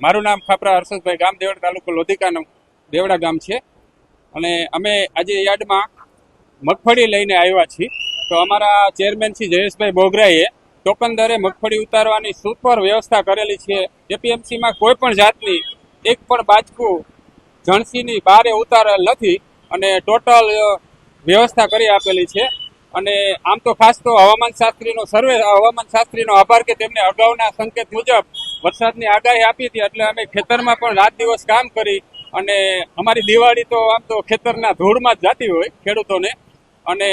મારું નામ ખાપરા હર્ષદભાઈ, ગામ દેવડા તાલુકો લોધિકાનું દેવડા ગામ છે. અને અમે આજે યાર્ડમાં મગફળી લઈને આવ્યા છીએ. તો અમારા ચેરમેન શ્રી જયેશભાઈ બોગરાએ ટોકન દરે મગફળી ઉતારવાની સુપર વ્યવસ્થા કરેલી છે. એપીએમસીમાં કોઈ પણ જાતની એક પણ બાજકું જણસીની બારે ઉતારેલ નથી અને ટોટલ વ્યવસ્થા કરી આપેલી છે. અને આમ તો ખાસ તો હવામાન શાસ્ત્રીનો સર્વે, હવામાન શાસ્ત્રીનો આભાર કે તેમને અગાઉના સંકેત મુજબ વરસાદની આગાહી આપી હતી એટલે અમે ખેતરમાં પણ રાત દિવસ કામ કરી અને અમારી દિવાળી તો આમ તો ખેતરના ધૂળમાં જ જાતી હોય ખેડૂતોને. અને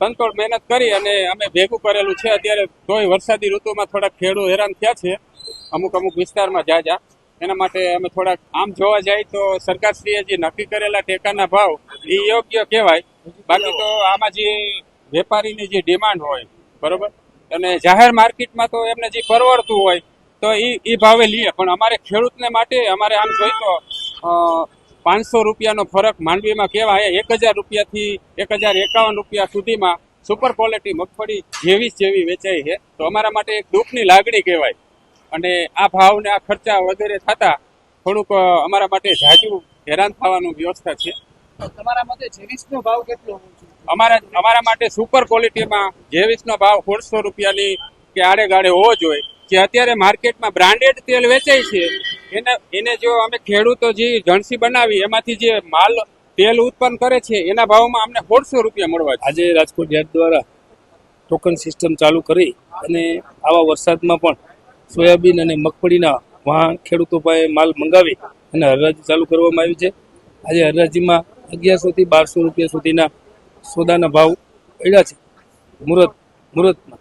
તનતોડ મહેનત કરી અને અમે ભેગું કરેલું છે. અત્યારે તોય વરસાદી ઋતુમાં થોડાક ખેડૂત હેરાન થયા છે. અમુક અમુક વિસ્તારમાં જાજા એના માટે અમે થોડાક આમ જોવા જાય તો સરકારશ્રીએ જે નક્કી કરેલા ટેકાના ભાવ, એ યોગ્ય કહેવાય. બાકી તો આમાં જે વેપારીની જે ડિમાન્ડ હોય, બરોબર? અને જાહેર માર્કેટમાં તો એમને જે પરવડતું હોય, તો એ એ ભાવે લઈએ પણ અમારે ખેડૂતને માટે અમારે આમ જોઈ તો પાંચસો રૂપિયાનો ફરક માંડવીમાં કહેવાય. એક હજાર રૂપિયાથી એક હજાર એકાવન રૂપિયા સુધીમાં સુપર ક્વોલિટી મગફળી જેવી જેવી વેચાઈ છે. તો અમારા માટે એક દુઃખની લાગણી કહેવાય. અને આ ભાવ ને આ ખર્ચા વગેરે થતા થોડુંક અમારા માટે જાજુ હેરાન થવાનું વ્યવસ્થા છે. તમારા મતે જેવીસનો ભાવ કેટલો હોવો જોઈએ અમારા અમારા માટે સુપર ક્વોલિટીમાં જેવીસનો ભાવ સોળસો રૂપિયાની કે આડે ગાડે હોવો જોઈએ. જે અત્યારે માર્કેટમાં બ્રાન્ડેડ તેલ વેચાય છે, એને એને જો અમે ખેડૂતો જે ઘણસી બનાવી, એમાંથી જે માલ, તેલ ઉત્પન્ન કરે છે, એના ભાવમાં અમને સોળસો રૂપિયા મળવા આજે રાજકોટ યાર્ડ દ્વારા ટોકન સિસ્ટમ ચાલુ કરી અને આવા વરસાદમાં પણ સોયાબીન અને મગફળીના વહાણ ખેડૂતો પાસે માલ મંગાવી અને હરાજી ચાલુ કરવામાં આવી છે. આજે હરાજીમાં અગિયારસોથી બારસો રૂપિયા સુધીના સોદાના ભાવ પડ્યા છે. મુહૂર્ત મુહૂર્તમાં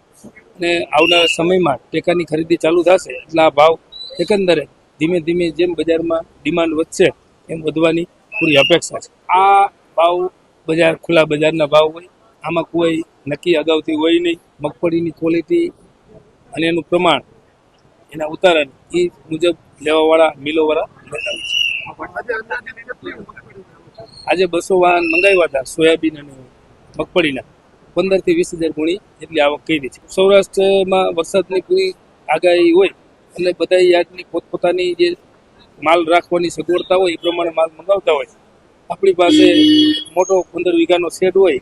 અને આવનારા સમયમાં ટેકાની ખરીદી ચાલુ થશે એટલે આ ભાવ એકંદરે ધીમે ધીમે જેમ બજારમાં ડિમાન્ડ વધશે, એમ વધવાની પૂરી અપેક્ષા છે. આ ભાવ બજાર, ખુલ્લા બજારના ભાવ હોય, આમાં કોઈ નક્કી અગાઉથી હોય નહીં. મગફળીની ક્વોલિટી અને એનું પ્રમાણ, એના ઉતારણ એ મુજબ લેવાવાળા, મિલોવાળા બતાવે છે. આજે બસો વાહન મંગાવ્યા હતા, સોયાબીન અને મગફળીના પંદરથી વીસ હજાર ગુણી એટલી આવક કરી છે. સૌરાષ્ટ્રમાં વરસાદની પૂરી આગાહી હોય અને બધા યાર્ડની પોતપોતાની જે માલ રાખવાની સગવડતા હોય એ પ્રમાણે માલ મંગાવતા હોય આપણી પાસે મોટો પંદર વીઘાનો શેડ હોય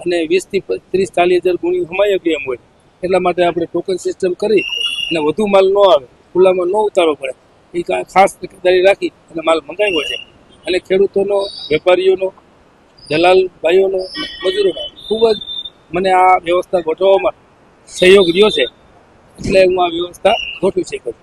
અને વીસથી ત્રીસ ચાલીસ હજાર ગુણી હમાય એમ હોય. એટલા માટે આપણે ટોકન સિસ્ટમ કરી અને વધુ માલ ન આવે, ખુલ્લામાં ન ઉતારવો પડે. એ ખાસ તકેદારી રાખી અને માલ મંગાવ્યો છે. અને ખેડૂતોનો, વેપારીઓનો દલાલ ભાઈઓનો મજૂરોનો ખૂબ જ મને આ વ્યવસ્થા ગોઠવવામાં સહયોગ રહ્યો છે. એટલે હું આ વ્યવસ્થા ગોઠવી શકું છું.